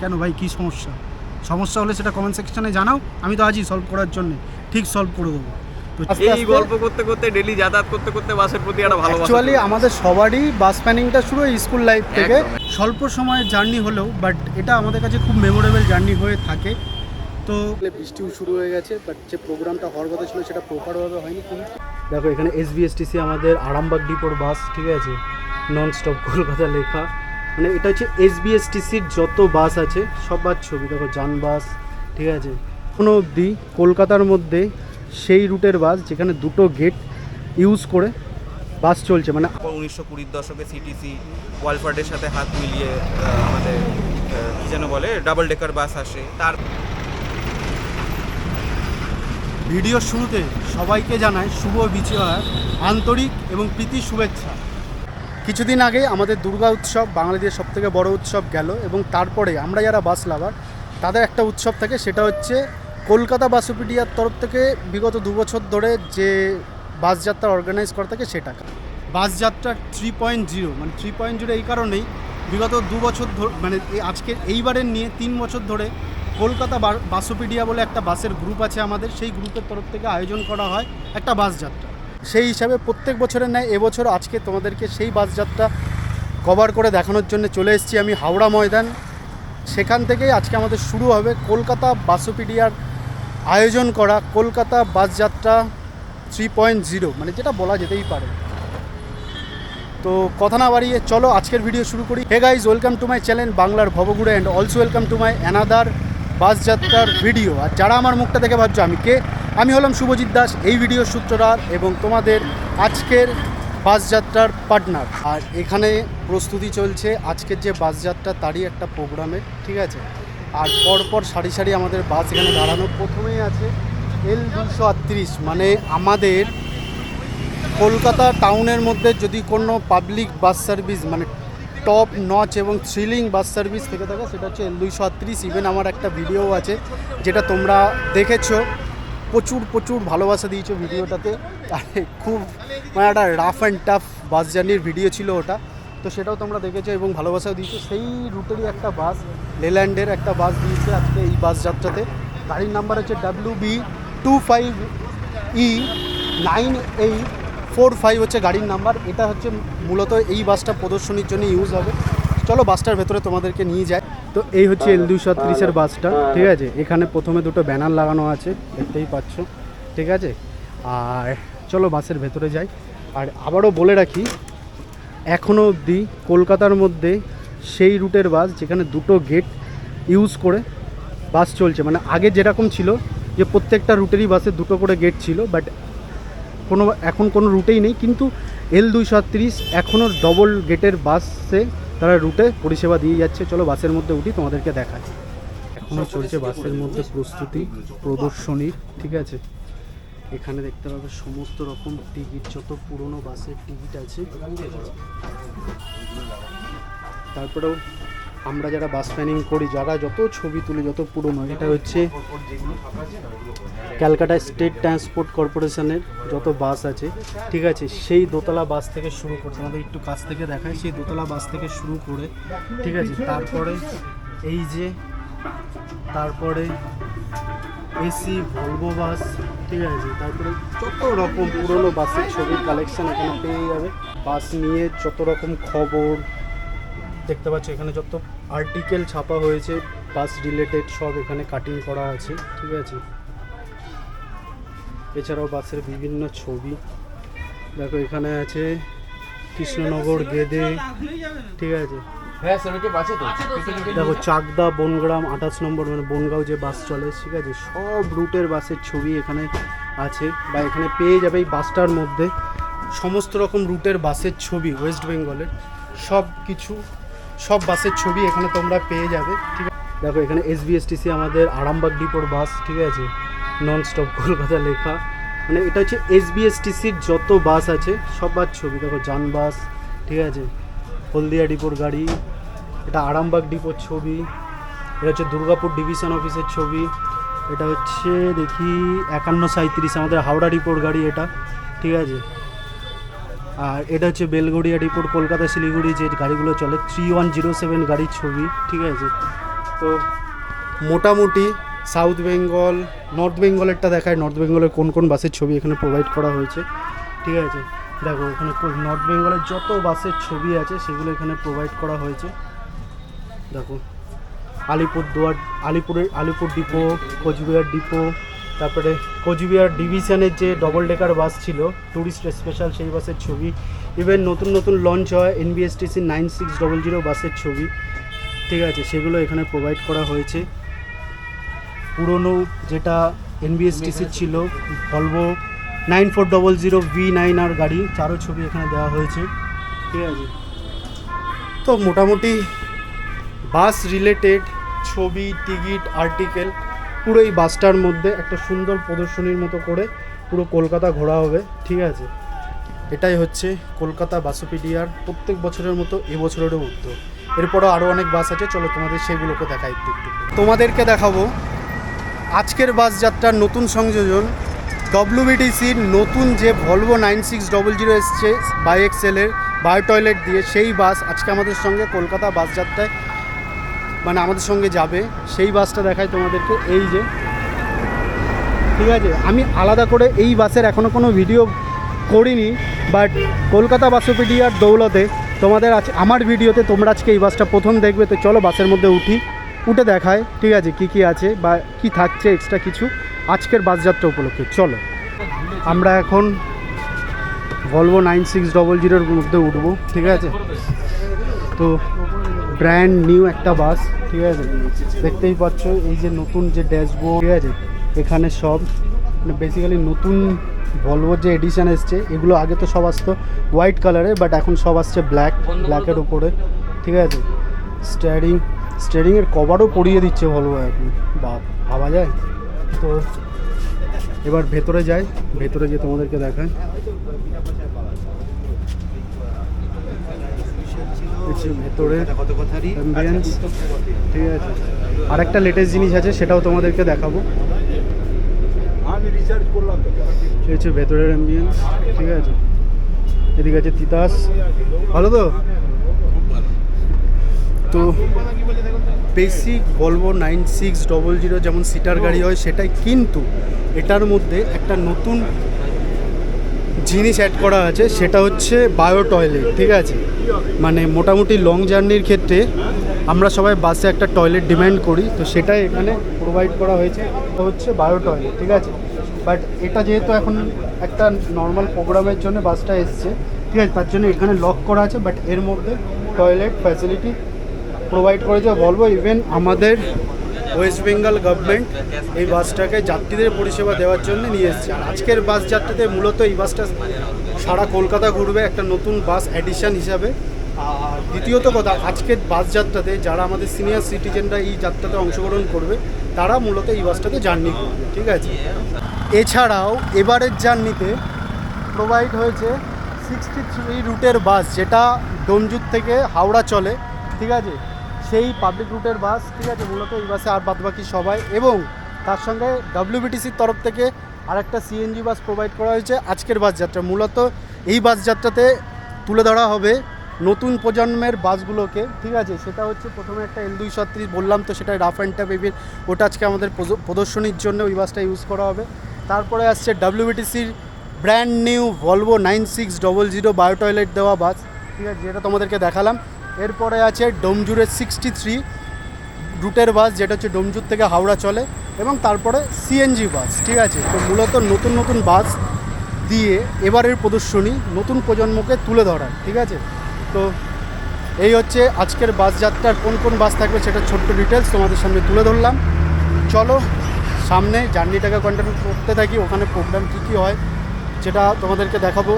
কেন ভাই কী সমস্যা? সমস্যা হলে সেটা কমেন্ট সেকশনে জানাও আমি তো আজই সলভ করার জন্য ঠিক সলভ করে দেবো। তো এই গল্প করতে করতে ডেলি যাতায়াত করতে করতে বাসের প্রতি একটা ভালোবাসা অ্যাকচুয়ালি আমাদের সবারই বাস প্ল্যানিংটা শুরু স্কুল লাইফ থেকে। স্বল্প সময়ের জার্নি হলেও বাট এটা আমাদের কাছে খুব মেমোরেবল জার্নি হয়ে থাকে। তো বৃষ্টিও শুরু হয়ে গেছে বাট যে প্রোগ্রামটা হওয়ার কথা ছিল সেটা প্রপারভাবে হয়নি কিন্তু দেখো এখানে এসবিএসটিসি আমাদের আরামবাগ ডিপোর বাস ঠিক আছে? নন স্টপ কলকাতা লেখা। মানে এটা হচ্ছে এসবিএসটিসির যত বাস আছে সব বাস ছবি। দেখো যান বাস ঠিক আছে? কোনো অবধি কলকাতার মধ্যে সেই রুটের বাস যেখানে দুটো গেট ইউজ করে বাস চলছে মানে উনিশশো কুড়ির দশকে সিটিসি ওয়ালফার্ডের সাথে হাত মিলিয়ে আমাদের কি যেন বলে ডাবল ডেকার বাস আসে। তার ভিডিওর শুরুতে সবাইকে জানায় শুভ বিজয়ার আন্তরিক এবং প্রীতি শুভেচ্ছা। কিছুদিন আগে আমাদের দুর্গা উৎসব বাংলাদেশের সবথেকে বড় উৎসব গেল এবং তারপরে আমরা যারা বাস লাভার, তাদের একটা উৎসব থাকে, সেটা হচ্ছে কলকাতা বাসোপিডিয়ার তরফ থেকে বিগত দু বছর ধরে যে বাস যাত্রা অর্গানাইজ করা থাকে সেটা। বাস যাত্রা থ্রি পয়েন্ট জিরো মানে থ্রি পয়েন্ট জিরো এই কারণেই বিগত দু বছর ধরে মানে এই আজকে এইবারের নিয়ে তিন বছর ধরে কলকাতা বাসুপিডিয়া বলে একটা বাসের গ্রুপ আছে আমাদের, সেই গ্রুপের তরফ থেকে আয়োজন করা হয় একটা বাস যাত্রা। সেই হিসাবে প্রত্যেক বছরের ন্যায় এবছর আজকে তোমাদেরকে সেই বাস যাত্রা কভার করে দেখানোর জন্য চলে এসেছি আমি হাওড়া ময়দান। সেখান থেকেই আজকে আমাদের শুরু হবে কলকাতা বাসোপিডিয়ার আয়োজন করা কলকাতা বাস যাত্রা থ্রি পয়েন্ট জিরো মানে যেটা বলা যেতেই পারে। তো কথা না বাড়িয়ে চলো আজকের ভিডিও শুরু করি। Hey guys welcome to my channel বাংলার ভবগুড়ে and also welcome to my another bus যাত্রার ভিডিও আর যারা আমার মুখটা দেখে ভাবছ, আমি কে? আমি হলাম শুভজিৎ দাস, এই ভিডিও সূত্রধার এবং তোমাদের আজকের বাস যাত্রার পার্টনার। আর এখানে প্রস্তুতি চলছে আজকের যে বাস যাত্রা তারই একটা প্রোগ্রামের ঠিক আছে? আর পরপর সারি সারি আমাদের বাস এখানে দাঁড়ানো। প্রথমেই আছে এল দুশো আটত্রিশ মানে আমাদের কলকাতা টাউনের মধ্যে যদি কোনো পাবলিক বাস সার্ভিস মানে টপ নচ এবং থ্রিলিং বাস সার্ভিস থেকে থাকে, সেটা হচ্ছে এল দুইশো আটত্রিশ। ইভেন আমার একটা ভিডিও আছে, যেটা তোমরা দেখেছ। প্রচুর প্রচুর ভালোবাসা দিয়েছ ভিডিওটাতে। আর, খুব মানে একটা রাফ অ্যান্ড টাফ বাস জার্নির ভিডিও ছিল ওটা। তো সেটাও তোমরা দেখেছ এবং ভালোবাসাও দিয়েছ। সেই রুটেরই একটা বাস লেল্যান্ডের একটা বাস দিয়েছে আজকে এই বাস যাত্রাতে। গাড়ির নাম্বার হচ্ছে W B two five E nine eight four five হচ্ছে গাড়ির নাম্বার এটা হচ্ছে মূলত এই বাসটা প্রদর্শনীর জন্য ইউজ হবে। চলো বাসটার ভেতরে তোমাদেরকে নিয়ে যায় তো এই হচ্ছে এল দুশো ত্রিশের বাসটা, ঠিক আছে? এখানে প্রথমে দুটো ব্যানার লাগানো আছে, দেখতেই পাচ্ছ, ঠিক আছে? আর চলো বাসের ভেতরে যাই। আর আবারও বলে রাখি এখনও অবধি কলকাতার মধ্যে সেই রুটের বাস যেখানে দুটো গেট ইউজ করে বাস চলছে। মানে আগে যেরকম ছিল যে প্রত্যেকটা রুটেরই বাসে দুটো করে গেট ছিল, বাট কোনো, এখন কোনো রুটেই নেই। কিন্তু এল দুইশো আটত্রিশ এখনও ডবল গেটের বাসে তারা রুটে পরিষেবা দিয়ে যাচ্ছে। চলো বাসের মধ্যে উঠি, তোমাদেরকে দেখায় এখনও চলছে বাসের মধ্যে প্রস্তুতি, প্রদর্শনী, ঠিক আছে? এখানে দেখতে পাবে সমস্ত রকম টিকিট যত পুরনো বাসের টিকিট আছে। তারপরেও আমরা যারা বাস প্ল্যানিং করি, যারা যত ছবি তুলি, যত পুরনো, এটা হচ্ছে ক্যালকাটা স্টেট ট্রান্সপোর্ট কর্পোরেশনের যত বাস আছে, ঠিক আছে? সেই দোতলা বাস থেকে শুরু করে আমাদের একটু কাছ থেকে দেখায় সেই দোতলা বাস থেকে শুরু করে, ঠিক আছে? তারপরে এই যে, তারপরে এসি ভলভো বাস ঠিক আছে? তারপরে যত রকম পুরনো বাসের ছবির কালেকশন এখানে পেয়ে যাবে। বাস নিয়ে যত রকম খবর দেখতে পাচ্ছ এখানে যত আর্টিকেল ছাপা হয়েছে বাস রিলেটেড সব এখানে কাটিং করা আছে ঠিক আছে? এছাড়াও বাসের বিভিন্ন ছবি। দেখো এখানে আছে কৃষ্ণনগর গেদে ঠিক আছে? হ্যাঁ দেখো চাকদা বনগ্রাম আঠাশ নম্বর মানে বনগাঁও যে বাস চলে ঠিক আছে? সব রুটের বাসের ছবি এখানে আছে বা এখানে পেয়ে যাবে এই বাসটার মধ্যে। সমস্ত রকম রুটের বাসের ছবি ওয়েস্ট বেঙ্গলের সব কিছু সব বাসের ছবি এখানে তোমরা পেয়ে যাবে, ঠিক আছে? দেখো, এখানে এসবিএসটিসি আমাদের আরামবাগ ডিপোর বাস ঠিক আছে? নন স্টপ কলকাতা লেখা। মানে এটা হচ্ছে এসবিএসটিসির যত বাস আছে, সব বাস ছবি। দেখো, যান বাস ঠিক আছে? হলদিয়া ডিপোর গাড়ি, এটা আরামবাগ ডিপোর ছবি, এটা হচ্ছে দুর্গাপুর ডিভিশন অফিসের ছবি, এটা হচ্ছে, দেখি, একান্ন সাঁত্রিশ আমাদের হাওড়া ডিপোর গাড়ি এটা, ঠিক আছে? আর এটা হচ্ছে বেলগড়িয়া ডিপোর কলকাতা, শিলিগুড়ি, যে গাড়িগুলো চলে থ্রি ওয়ান জিরো সেভেন গাড়ির ছবি, ঠিক আছে? তো মোটামুটি সাউথ বেঙ্গল নর্থ বেঙ্গলেরটা দেখায়। নর্থ বেঙ্গলের কোন কোন বাসের ছবি এখানে প্রোভাইড করা হয়েছে, ঠিক আছে? দেখো, এখানে নর্থ বেঙ্গলের যত বাসের ছবি আছে, সেগুলো এখানে প্রোভাইড করা হয়েছে। দেখো, আলিপুরদুয়ার, আলিপুরের, আলিপুর ডিপো, কোচবিহার ডিপো তারপরে কোচবিহার ডিভিশনের যে ডবল ডেকার বাস ছিল ট্যুরিস্ট স্পেশাল সেই বাসের ছবি ইভেন নতুন নতুন লঞ্চ হয় NBSTC nine six double zero বাসের ছবি, ঠিক আছে, সেগুলো এখানে প্রোভাইড করা হয়েছে। পুরনো যেটা এনবিএসটিসি ছিল Volvo nine four double zero V nine আর গাড়ি, চারও ছবি এখানে দেওয়া হয়েছে, ঠিক আছে। তো মোটামুটি বাস রিলেটেড ছবি টিকিট আর্টিকেল পুরো এই বাসটার মধ্যে একটা সুন্দর প্রদর্শনীর মতো করে পুরো কলকাতা ঘোরা হবে, ঠিক আছে? এটাই হচ্ছে কলকাতা বাসোপিডিয়ার প্রত্যেক বছরের মতো এবছরেরও উদ্যোগ এরপরও আরও অনেক বাস আছে, চলো তোমাদের সেগুলোকে দেখাই একটু একটু। তোমাদেরকে দেখাবো আজকের বাস যাত্রার নতুন সংযোজন। ডব্লিউবিটিসির নতুন যে Volvo nine six double zero এসছে, বাই এক্সেলের বায়ো টয়লেট দিয়ে সেই বাস আজকে আমাদের সঙ্গে কলকাতা বাস যাত্রায় মানে আমাদের সঙ্গে যাবে। সেই বাসটা দেখায় তোমাদেরকে। এই যে। ঠিক আছে? আমি আলাদা করে এই বাসের এখনও কোনো ভিডিও করিনি বাট কলকাতা বাসোপিডিয়ার দৌলতে তোমাদের আছে আমার ভিডিওতে তোমরা আজকে এই বাসটা প্রথম দেখবে। তো চলো বাসের মধ্যে উঠি। উঠে দেখায়, ঠিক আছে? কি কি আছে বা কি থাকছে এক্সট্রা কিছু আজকের বাস যাত্রা উপলক্ষে। চলো। আমরা এখন ভলভো নাইন সিক্স ডবল জিরোর মধ্যে উঠবো। ঠিক আছে? তো ব্র্যান্ড নিউ একটা বাস ঠিক আছে? দেখতেই পাচ্ছ, এই যে নতুন যে ড্যাশবোর্ড ঠিক আছে? এখানে সব মানে বেসিক্যালি নতুন ভলভোর যে এডিশন এসছে, এগুলো আগে তো সব আসতো হোয়াইট কালারের বাট এখন সব আসছে ব্ল্যাক ব্ল্যাকের উপরে, ঠিক আছে? স্টিয়ারিং স্টিয়ারিংয়ের কভারও পরিয়ে দিচ্ছে ভলভো এখন। বা ভাবা যায়? তো, এবার ভেতরে যাই, ভেতরে গিয়ে তোমাদেরকে দেখায় হচ্ছে ভেতরে অ্যাম্বিয়েন্স ঠিক আছে। আর একটা লেটেস্ট জিনিস আছে সেটাও তোমাদেরকে দেখাবো। আমি রিচার্জ এই হচ্ছে ভেতরের অ্যাম্বিয়েন্স ঠিক আছে। এদিকে আছে তিতাস। ভালো তো? তো basic Volvo nine six double zero যেমন সিটার গাড়ি হয় সেটাই কিন্তু এটার মধ্যে একটা নতুন জিনিস অ্যাড করা আছে সেটা হচ্ছে বায়ো টয়লেট ঠিক আছে? মানে মোটামুটি লং জার্নির ক্ষেত্রে আমরা সবাই বাসে একটা টয়লেট ডিমান্ড করি, তো সেটাই এখানে প্রোভাইড করা হয়েছে। হচ্ছে বায়ো টয়লেট ঠিক আছে? বাট এটা যেহেতু এখন একটা নর্মাল প্রোগ্রামের জন্য বাসটা এসছে, ঠিক আছে? তার জন্য এখানে লক করা আছে বাট এর মধ্যে টয়লেট ফ্যাসিলিটি প্রোভাইড করেছে বলব ইভেন আমাদের ওয়েস্ট বেঙ্গল গভর্নমেন্ট এই বাসটাকে যাত্রীদের পরিষেবা দেওয়ার জন্য নিয়ে এসেছে। আর আজকের বাস যাত্রাতে মূলত এই বাসটা সারা কলকাতা ঘুরবে একটা নতুন বাস অ্যাডিশন হিসাবে। আর দ্বিতীয়ত কথা, আজকের বাস যাত্রাতে যারা আমাদের সিনিয়র সিটিজেনরা এই যাত্রাতে অংশগ্রহণ করবে, তারা মূলত এই বাসটাতে জার্নি করবে, ঠিক আছে? এছাড়াও এবারের জার্নিতে প্রোভাইড হয়েছে সিক্সটি থ্রি রুটের বাস, যেটা ডোমজুর থেকে হাওড়া চলে, ঠিক আছে? সেই পাবলিক রুটের বাস ঠিক আছে, মূলত এই বাসে আর বাদবাকি সবাই এবং তার সঙ্গে ডাব্লিউবিটিসির তরফ থেকে আরেকটা সিএনজি বাস প্রোভাইড করা হয়েছে। আজকের বাস যাত্রা, মূলত এই বাস যাত্রাতে তুলে ধরা হবে নতুন প্রজন্মের বাসগুলোকে ঠিক আছে? সেটা হচ্ছে প্রথমে একটা এল দুই ছত্রিশ বললাম তো সেটা রাফ অ্যান্ড ট্যাপ এবির ওটা আজকে আমাদের প্রদর্শনীর জন্য ওই বাসটা ইউজ করা হবে। তারপরে আসছে ডাব্লিউবিটিসির brand new Volvo nine six double zero bio toilet দেওয়া বাস ঠিক আছে, যেটা তোমাদেরকে দেখালাম। এরপরে আছে ডোমজুরের সিক্সটি থ্রি রুটের বাস, যেটা হচ্ছে ডোমজুর থেকে হাওড়া চলে, এবং তারপরে সিএনজি বাস, ঠিক আছে? তো মূলত নতুন নতুন বাস দিয়ে এবারের প্রদর্শনী নতুন প্রজন্মকে তুলে ধরা ঠিক আছে? তো এই হচ্ছে আজকের বাস যাত্রার কোন কোন বাস থাকবে সেটা ছোট্ট ডিটেলস তোমাদের সামনে তুলে ধরলাম। চলো, সামনে জার্নিটাকে কন্টিনিউ করতে থাকি, ওখানে প্রোগ্রাম কী কী হয় সেটা তোমাদেরকে দেখাবো।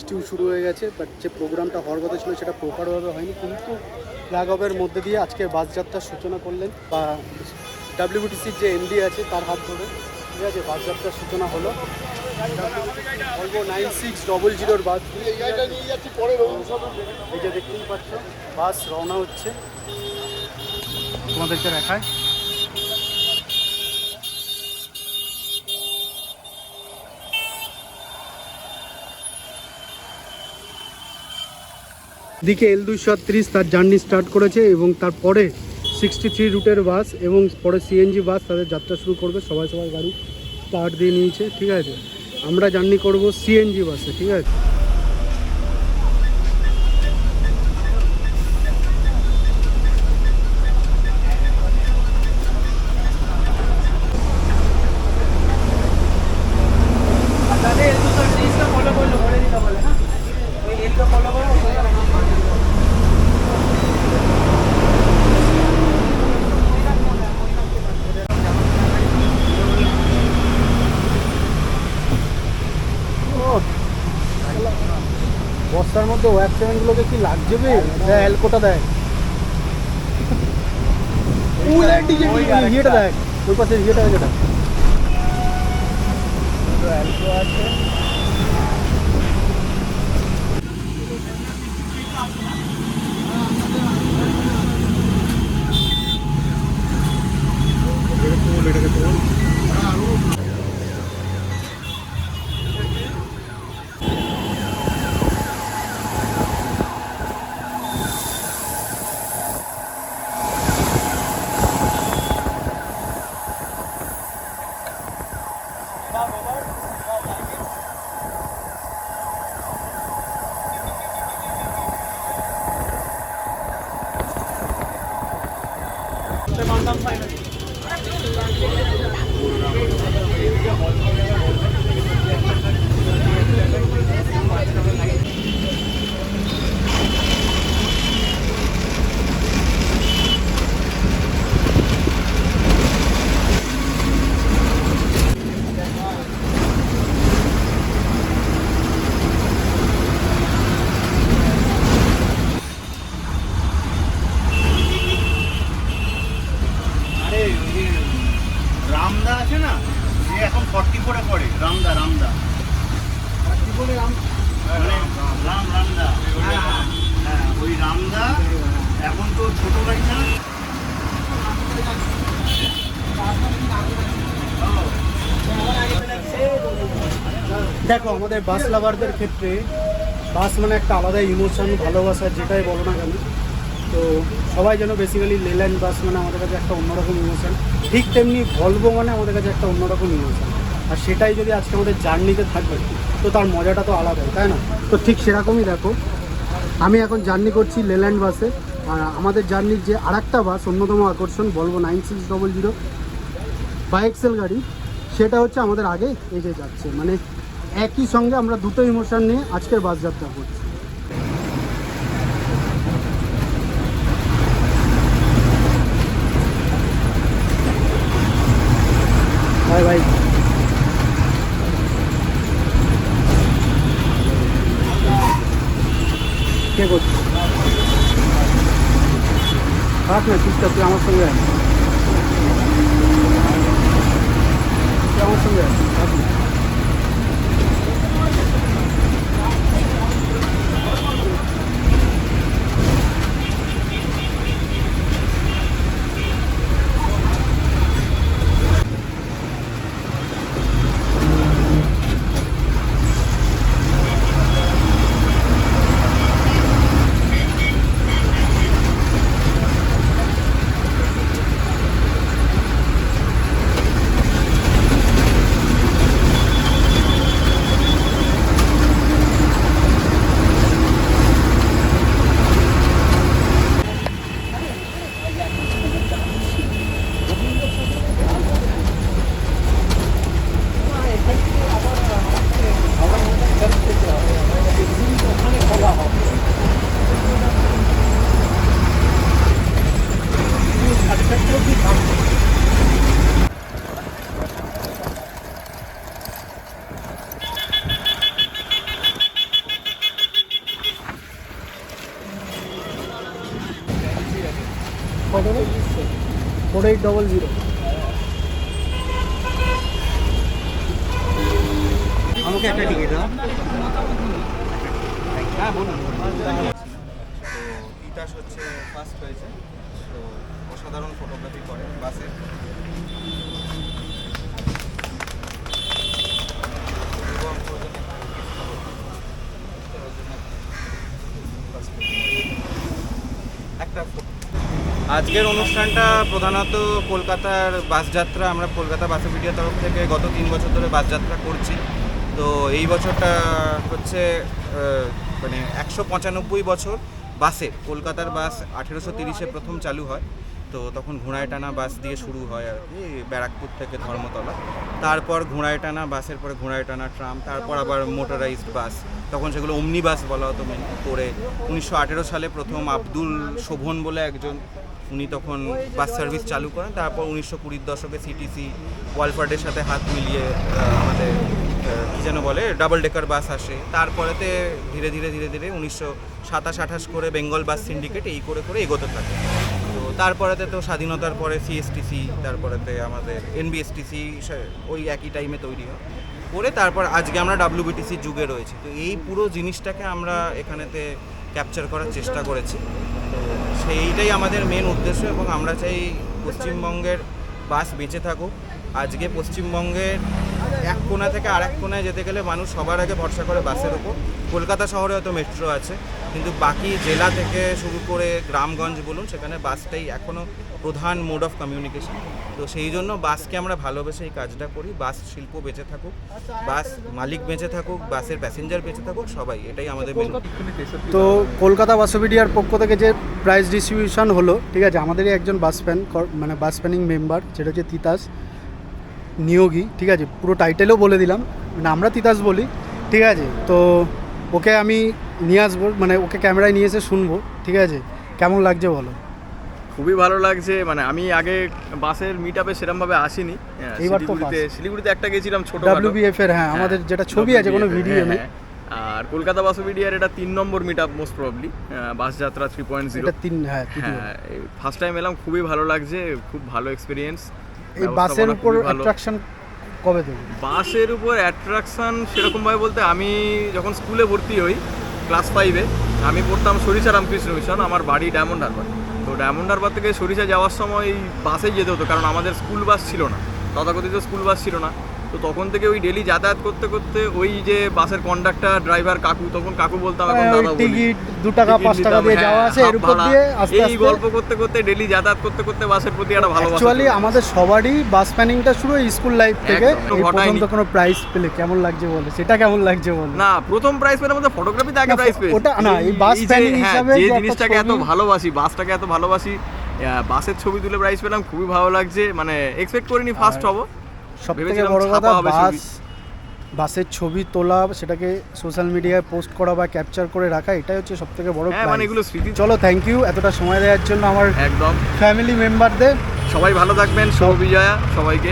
বৃষ্টিও শুরু হয়ে গেছে বাট যে প্রোগ্রামটা হওয়ার কথা ছিল সেটা প্রপারভাবে হয়নি, কিন্তু লাঘবের মধ্যে দিয়ে আজকে বাসযাত্রার সূচনা করলেন, বা ডাব্লিউবিটিসির যে এমডি আছে তার হাত ধরে। ঠিক আছে বাসযাত্রার সূচনা হলো। নাইন সিক্স ডবল জিরোর বাস এই যে দেখতেই পাচ্ছ বাস রওনা হচ্ছে। তোমাদেরকে দেখায়। দিকে এল দুইশো ত্রিশ তার জার্নি স্টার্ট করেছে এবং তারপরে সিক্সটি থ্রি রুটের বাস এবং পরে সিএনজি বাস তাদের যাত্রা শুরু করবে। সবাই সবাই গাড়ি স্টার্ট দিয়ে নিয়েছে, ঠিক আছে? আমরা জার্নি করব সিএনজি বাসে, ঠিক আছে? মধ্যে ওয়াক সেভেনগুলোকে কি লাগছে বে দেয় অ্যালকোটা দেয় ওই লাইটটি যে ইয়েটা দেখ ওই পাশে ইয়েটা যেটা অ্যালকো আছে Kablolar kablolar git. Ve bandan saymak আমাদের বাস লাভারদের ক্ষেত্রে বাস মানে একটা আলাদা ইমোশন ভালোবাসা, যেটাই বলো না কেন। তো সবাই যেন বেসিক্যালি লেল্যান্ড বাস মানে আমাদের কাছে একটা অন্যরকম ইমোশন ঠিক তেমনি ভলভো মানে আমাদের কাছে একটা অন্যরকম ইমোশন আর সেটাই যদি আজকে আমাদের জার্নিতে থাকবে, তো তার মজাটা তো আলাদাই, তাই না? তো ঠিক সেরকমই দেখো, আমি এখন জার্নি করছি লেল্যান্ড বাসে আর আমাদের জার্নির যে আরেকটা বাস অন্যতম আকর্ষণ বলব nine six double zero biaxle গাড়ি, সেটা হচ্ছে আমাদের আগে এগিয়ে যাচ্ছে। মানে একই সঙ্গে আমরা দুটো ইমোশন নিয়ে আজকের বাস যাত্রা করছি আমার সঙ্গে। আমার সঙ্গে না। কত ফোর এইট ডবল জিরো আমাকে একটা টিকিট দাও। হ্যাঁ বলুন। ইতাস হচ্ছে ফার্স্ট হয়েছে। তো অসাধারণ ফটোগ্রাফি করে বাসে। আজকের অনুষ্ঠানটা প্রধানত কলকাতার বাস যাত্রা, আমরা কলকাতা বাস ভিডিও তরফ থেকে গত তিন বছর ধরে বাস যাত্রা করছি। তো এই বছরটা হচ্ছে মানে একশো পঁচানব্বই বছর বাসে, কলকাতার বাস আঠেরোশো তিরিশে প্রথম চালু হয়। তো তখন ঘোড়ায় টানা বাস দিয়ে শুরু হয় আর কি, ব্যারাকপুর থেকে ধর্মতলা। তারপর ঘোড়ায় টানা বাসের পরে ঘোড়ায় টানা ট্রাম, তারপর আবার মোটরাইজড বাস। তখন সেগুলো অমনি বাস বলা হতো মেন করে। উনিশশো আঠেরো সালে প্রথম আব্দুল শোভন বলে একজন উনি তখন বাস সার্ভিস চালু করেন, তারপর উনিশশো কুড়ির দশকে সিটিসি ওয়ালফার্ডের সাথে হাত মিলিয়ে আমাদের কী যেন বলে, ডাবল ডেকার বাস আসে। তারপরেতে ধীরে ধীরে ধীরে ধীরে উনিশশো সাতাশ আঠাশ করে বেঙ্গল বাস সিন্ডিকেট এই করে করে এগোতে থাকে। তো তারপরেতে তো স্বাধীনতার পরে সিএসটিসি তারপরেতে আমাদের এনবিএসটিসি ওই একই টাইমে তৈরি হয়। করে তারপর আজকে আমরা ডাব্লিউবিটিসি যুগে রয়েছি। তো এই পুরো জিনিসটাকে আমরা এখানেতে ক্যাপচার করার চেষ্টা করেছি। তো সেইটাই আমাদের মেন উদ্দেশ্য এবং আমরা চাই পশ্চিমবঙ্গের বাস বেঁচে থাকুক। আজকে পশ্চিমবঙ্গের এক কোণা থেকে আর এক কোনায় যেতে গেলে মানুষ সবার আগে ভরসা করে বাসের ওপর কলকাতা শহরে হয়তো মেট্রো আছে, কিন্তু বাকি জেলা থেকে শুরু করে গ্রামগঞ্জ বলুন, সেখানে বাসটাই এখনও প্রধান মোড অফ কমিউনিকেশন তো সেই জন্য বাসকে আমরা ভালোবেসে এই কাজটা করি। বাস শিল্প বেঁচে থাকুক, বাস মালিক বেঁচে থাকুক, বাসের প্যাসেঞ্জার বেঁচে থাকুক, সবাই, এটাই আমাদের তো কলকাতা বাসোপিডিয়ার পক্ষ থেকে যে প্রাইজ ডিস্ট্রিবিউশন হলো, ঠিক আছে, আমাদেরই একজন বাস ফ্যান মানে বাস ফ্যানিং মেম্বার যেটা হচ্ছে তিতাস নিয়োগী ঠিক আছে? পুরো টাইটেলও বলে দিলাম। মানে আমরা তিতাস বলি ঠিক আছে? তো ওকে আমি নিয়ে আসব মানে ওকে ক্যামেরায় নিয়ে এসে শুনব ঠিক আছে? কেমন লাগছে বলো? খুবই ভালো লাগছে মানে আমি আগে বাসের মিট আপে সেরমভাবে আসিনি। হ্যাঁ, এইবার তো শিলিগুড়িতে শিলিগুড়িতে একটা গেছিলাম ছোট ডাব্লিউবিএফ এর হ্যাঁ আমাদের যেটা ছবি আছে কোনো ভিডিও নেই আর কলকাতা বাস মিডিয়ার এটা তিন নম্বর meet up most probably bus যাত্রা থ্রি পয়েন্ট জিরো এটা তিন হ্যাঁ হ্যাঁ ফার্স্ট টাইম এলাম খুবই ভালো লাগছে খুব ভালো এক্সপিরিয়েন্স এই বাসের উপর অ্যাট্রাকশন কবে থেকে বাসের উপর অ্যাট্রাকশন সেরকমভাবে বলতে আমি যখন স্কুলে ভর্তি হই ক্লাস ফাইভে আমি পড়তাম সরিষা রামকৃষ্ণ মিশন আমার বাড়ি ডায়মন্ড হারবার তো ডায়মন্ড হারবার থেকে সরিষা যাওয়ার সময় এই বাসেই যেতে হতো কারণ আমাদের স্কুল বাস ছিল না। তথাকথিত স্কুল বাস ছিল না। তো তখন থেকে ওই ডেলি যাতায়াত করতে করতে ওই যে বাসের কন্ডাক্টর ড্রাইভার কাকু তখন কাকু বলতাম এখন হ্যাঁ, দাদা টিকিট দু টাকা পাঁচ টাকা দিয়ে হ্যাঁ, যাওয়া আছে এর উপর দিয়ে আস্তে এই গল্প করতে করতে ডেলি যাতায়াত করতে করতে বাসের প্রতি একটা ভালোবাসা অ্যাকচুয়ালি আমাদের সবারই বাস প্যানিংটা শুরু স্কুল লাইফ থেকে। একদম, এই প্রথম তো কোনো প্রাইজ পেলে কেমন লাগছে বলে? সেটা কেমন লাগছে বলে? না প্রথম প্রাইজ পেলে আমাদের ফটোগ্রাফিতে আগে না, প্রাইজ পেয়েছি। ওটা না, এই বাস হ্যাঁ, হিসাবে যে যে জিনিসটাকে এত ভালোবাসি বাসটাকে এত ভালোবাসি বাসের ছবি তুলে প্রাইজ পেলাম খুবই ভালো লাগছে। মানে এক্সপেক্ট করিনি ফার্স্ট হব। সব থেকে বড় কথা বাস বাসের ছবি তোলা সেটাকে সোশ্যাল মিডিয়ায় পোস্ট করা বা ক্যাপচার করে রাখা এটাই হচ্ছে সব থেকে বড় হ্যাঁ মানে এগুলো স্মৃতি চলো থ্যাংক ইউ এতটা সময় দেওয়ার জন্য আমার একদম। ফ্যামিলি মেম্বারদের সবাই ভালো থাকবেন শুভ বিজয়া সবাইকে।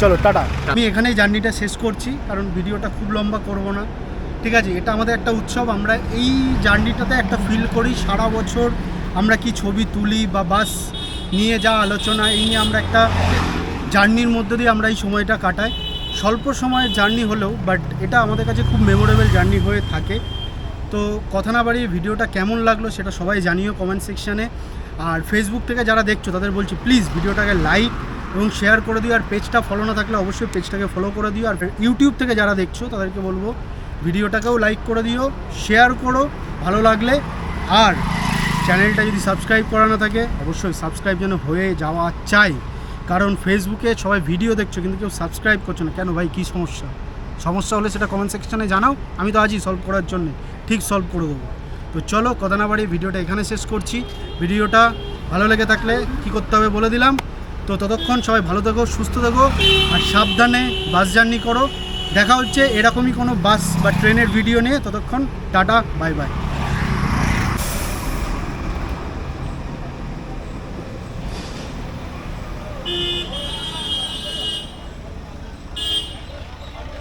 চলো টাটা। আমি এখানেই জার্নিটা শেষ করছি কারণ ভিডিওটা খুব লম্বা করব না। ঠিক আছে এটা আমাদের একটা উৎসব আমরা এই জার্নিটাতে একটা ফিল করি সারা বছর আমরা কি ছবি তুলি বা বাস নিয়ে যা আলোচনা এই নিয়ে আমরা একটা জার্নির মধ্যে দিয়ে আমরা এই সময়টা কাটাই। স্বল্প সময়ের জার্নি হলেও বাট এটা আমাদের কাছে খুব মেমোরেবল জার্নি হয়ে থাকে। তো কথা না বাড়িয়ে ভিডিওটা কেমন লাগল সেটা সবাই জানিও কমেন্ট সেকশানে আর ফেসবুক থেকে যারা দেখছ, তাদের বলছি প্লিজ ভিডিওটাকে লাইক এবং শেয়ার করে দিও। আর পেজটা ফলো না থাকলে অবশ্যই পেজটাকে ফলো করে দিও। আর ইউটিউব থেকে যারা দেখছ, তাদেরকে বলব, ভিডিওটাকেও লাইক করে দিও শেয়ার করো, ভালো লাগলে। আর চ্যানেলটা যদি সাবস্ক্রাইব করা না থাকে, অবশ্যই সাবস্ক্রাইব যেন হয়ে যাওয়া চাই। কারণ ফেসবুকে সবাই ভিডিও দেখছ, কিন্তু কেউ সাবস্ক্রাইব করছ না। কেন ভাই? কী সমস্যা? সমস্যা হলে সেটা কমেন্ট সেকশানে জানাও। আমি তো আজই সলভ করার জন্য ঠিক সলভ করে দেবো। তো চলো, কথা না বাড়ি ভিডিওটা এখানে শেষ করছি। ভিডিওটা ভালো লেগে থাকলে কি করতে হবে বলে দিলাম। তো ততক্ষণ সবাই ভালো থেকো, সুস্থ থেকো, আর সাবধানে বাস জার্নি করো। দেখা হচ্ছে এরকমই কোনো বাস বা ট্রেনের ভিডিও নিয়ে। ততক্ষণ টাটা বাই বাই